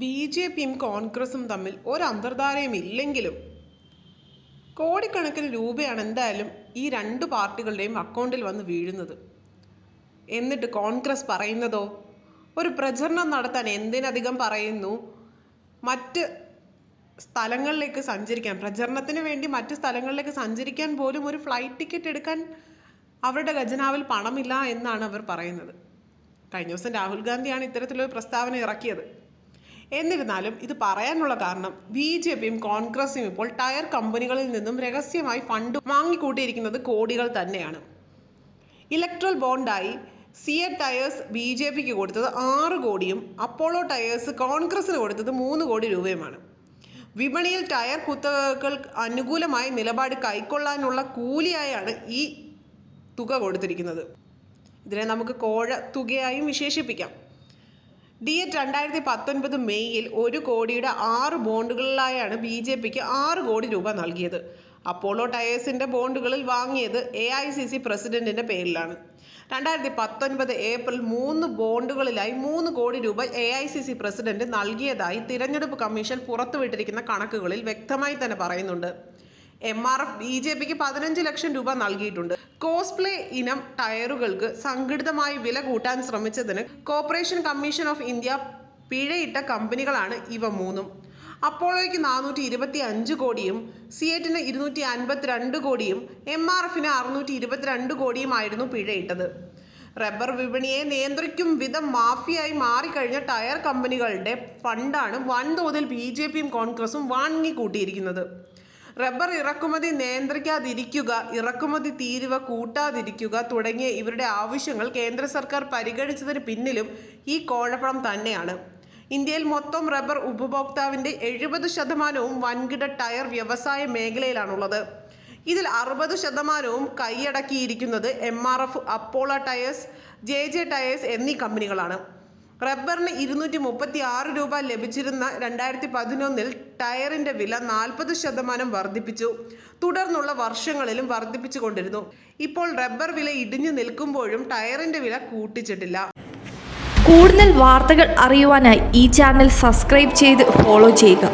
B J പിയും കോൺഗ്രസും തമ്മിൽ ഒരു അന്തർധാരയും ഇല്ലെങ്കിലും കോടിക്കണക്കിന് രൂപയാണ് എന്തായാലും ഈ രണ്ട് പാർട്ടികളുടെയും അക്കൗണ്ടിൽ വന്ന് വീഴുന്നത്. എന്നിട്ട് കോൺഗ്രസ് പറയുന്നതോ ഒരു പ്രചരണം നടത്താൻ എന്തിനധികം പറയുന്നു മറ്റ് സ്ഥലങ്ങളിലേക്ക് സഞ്ചരിക്കാൻ പ്രചരണത്തിന് വേണ്ടി മറ്റ് സ്ഥലങ്ങളിലേക്ക് സഞ്ചരിക്കാൻ പോലും ഒരു ഫ്ലൈറ്റ് ടിക്കറ്റ് എടുക്കാൻ അവരുടെ ഖജനാവിൽ പണമില്ല എന്നാണ് അവർ പറയുന്നത്. കഴിഞ്ഞ ദിവസം രാഹുൽ ഗാന്ധിയാണ് ഇത്തരത്തിലൊരു പ്രസ്താവന ഇറക്കിയത്. എന്നിരുന്നാലും ഇത് പറയാനുള്ള കാരണം ബി ജെ പിയും കോൺഗ്രസും ഇപ്പോൾ ടയർ കമ്പനികളിൽ നിന്നും രഹസ്യമായി ഫണ്ട് വാങ്ങിക്കൂട്ടിയിരിക്കുന്നത് കോടികൾ തന്നെയാണ്. ഇലക്ട്രൽ ബോണ്ടായി സിയ ടയേഴ്സ് ബി ജെ പിക്ക് കൊടുത്തത് ആറ് കോടിയും അപ്പോളോ ടയേഴ്സ് കോൺഗ്രസിന് കൊടുത്തത് മൂന്ന് കോടി രൂപയുമാണ്. വിപണിയിൽ ടയർ കുത്തകകൾ അനുകൂലമായ നിലപാട് കൈക്കൊള്ളാനുള്ള കൂലിയായാണ് ഈ തുക കൊടുത്തിരിക്കുന്നത്. ഇതിനെ നമുക്ക് കോഴ തുകയായും വിശേഷിപ്പിക്കാം. ഡി എറ്റ് രണ്ടായിരത്തി പത്തൊൻപത് മെയ്യിൽ ഒരു കോടിയുടെ ആറ് ബോണ്ടുകളിലായാണ് ബി ജെ പിക്ക് ആറ് കോടി രൂപ നൽകിയത്. അപ്പോളോ ടയേഴ്സിന്റെ ബോണ്ടുകളിൽ വാങ്ങിയത് എ ഐ സി സി പ്രസിഡന്റിന്റെ പേരിലാണ്. രണ്ടായിരത്തി പത്തൊൻപത് ഏപ്രിൽ മൂന്ന് ബോണ്ടുകളിലായി മൂന്ന് കോടി രൂപ A I C C president നൽകിയതായി തിരഞ്ഞെടുപ്പ് കമ്മീഷൻ പുറത്തുവിട്ടിരിക്കുന്ന കണക്കുകളിൽ വ്യക്തമായി തന്നെ പറയുന്നുണ്ട്. M R F B J പിക്ക് പതിനഞ്ച് ലക്ഷം രൂപ നൽകിയിട്ടുണ്ട്. കോസ്പ്ലേ ഇനം ടയറുകൾക്ക് സംഘടിതമായി വില കൂട്ടാൻ ശ്രമിച്ചതിന് കോർപ്പറേഷൻ കമ്മീഷൻ ഓഫ് ഇന്ത്യ പിഴയിട്ട കമ്പനികളാണ് ഇവ മൂന്നും. അപ്പോളോയ്ക്ക് നാനൂറ്റി ഇരുപത്തി അഞ്ച് കോടിയും സിയറ്റിന് ഇരുന്നൂറ്റി അൻപത്തിരണ്ട് കോടിയും എം ആർ എഫിന് അറുന്നൂറ്റി ഇരുപത്തിരണ്ട് കോടിയുമായിരുന്നു പിഴയിട്ടത്. റബ്ബർ വിപണിയെ നിയന്ത്രിക്കും വിധം മാഫിയായി മാറിക്കഴിഞ്ഞ ടയർ കമ്പനികളുടെ ഫണ്ടാണ് വൻതോതിൽ ബി ജെ പിയും കോൺഗ്രസും വാങ്ങിക്കൂട്ടിയിരിക്കുന്നത്. റബ്ബർ ഇറക്കുമതി നിയന്ത്രിക്കാതിരിക്കുക ഇറക്കുമതി തീരുവ കൂട്ടാതിരിക്കുക തുടങ്ങിയ ഇവരുടെ ആവശ്യങ്ങൾ കേന്ദ്ര സർക്കാർ പരിഗണിച്ചതിന് പിന്നിലും ഈ കോഴപ്പണം തന്നെയാണ്. ഇന്ത്യയിൽ മൊത്തം റബ്ബർ ഉപഭോക്താവിന്റെ എഴുപത് ശതമാനവും വൻകിട ടയർ വ്യവസായ മേഖലയിലാണുള്ളത്. ഇതിൽ അറുപത് ശതമാനവും കൈയടക്കിയിരിക്കുന്നത് M R F Apollo tyres J J tyres എന്നീ കമ്പനികളാണ്. റബ്ബറിന് ഇരുന്നൂറ്റി മുപ്പത്തി ആറ് രൂപ ലഭിച്ചിരുന്ന രണ്ടായിരത്തി പതിനൊന്നിൽ ടയറിന്റെ വില നാൽപ്പത് ശതമാനം വർദ്ധിപ്പിച്ചു. തുടർന്നുള്ള വർഷങ്ങളിലും വർദ്ധിപ്പിച്ചു കൊണ്ടിരുന്നു. ഇപ്പോൾ റബ്ബർ വില ഇടിഞ്ഞു നിൽക്കുമ്പോഴും ടയറിന്റെ വില കൂട്ടിച്ചിട്ടില്ല. കൂടുതൽ വാർത്തകൾ അറിയുവാനായി ഈ ചാനൽ സബ്സ്ക്രൈബ് ചെയ്ത് ഫോളോ ചെയ്യുക.